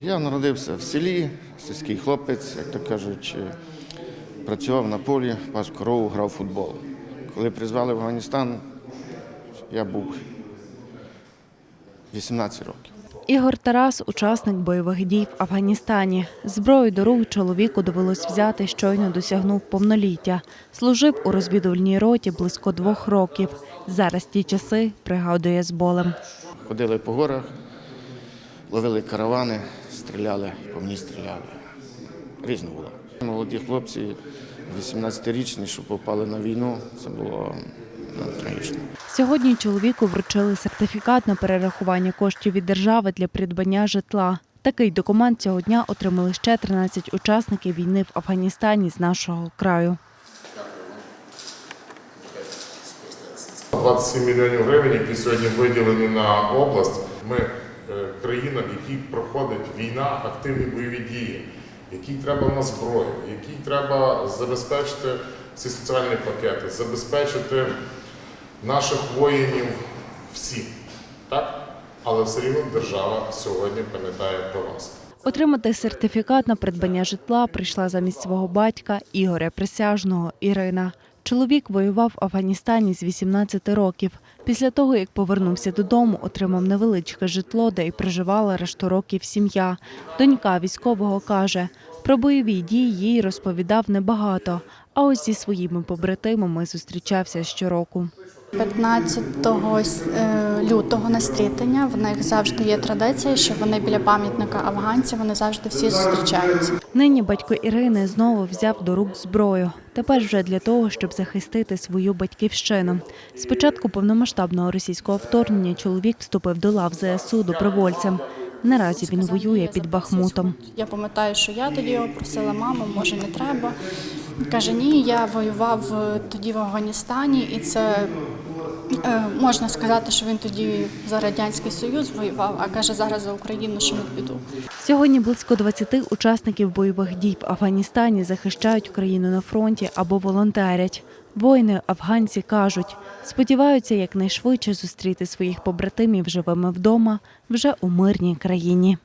Я народився в селі, сільський хлопець, як то кажуть, е, працював на полі, пас корову, грав футбол. Коли призвали в Афганістан, я був 18 років. Ігор Тарас учасник бойових дій в Афганістані. Зброю до рук чоловіку довелось взяти, щойно досягнув повноліття. Служив у розвідувальній роті близько двох років. Зараз ті часи пригадує з болем. Ходили по горах, ловили каравани, стріляли, по мені стріляли. Різно було. Молоді хлопці, 18-річні, що попали на війну, це було ну, трагічно. Сьогодні чоловіку вручили сертифікат на перерахування коштів від держави для придбання житла. Такий документ цього дня отримали ще 13 учасників війни в Афганістані з нашого краю. 27 мільйонів гривень, які сьогодні виділені на область. Ми е, країна, в якій проходить війна, активні бойові дії, якій треба на зброю, якій треба забезпечити ці соціальні пакети, забезпечити наших воїнів всі. Так? Але все рівно держава сьогодні пам'ятає про вас. Отримати сертифікат на придбання житла прийшла замість свого батька Ігоря Присяжного Ірина. Чоловік воював в Афганістані з 18 років. Після того, як повернувся додому, отримав невеличке житло, де й проживала решту років сім'я. Донька військового каже, про бойові дії їй розповідав небагато, а ось зі своїми побратимами зустрічався щороку. 15 е, лютого на стрітення в них завжди є традиція, що вони біля пам'ятника афганців вони завжди всі зустрічаються. Нині батько Ірини знову взяв до рук зброю. Тепер вже для того, щоб захистити свою батьківщину. З початку повномасштабного російського вторгнення чоловік вступив до лав ЗСУ добровольцем. Наразі він воює під Бахмутом. Я пам'ятаю, що я тоді його просила, мамо, може не треба. Каже, ні, я воював е, тоді в Афганістані, і це е, можна сказати, що він тоді за Радянський Союз воював, а каже, зараз за Україну, що не піду. Сьогодні близько 20 учасників бойових дій в Афганістані захищають Україну на фронті або волонтерять. Воїни афганці кажуть, сподіваються якнайшвидше зустріти своїх побратимів живими вдома вже у мирній країні.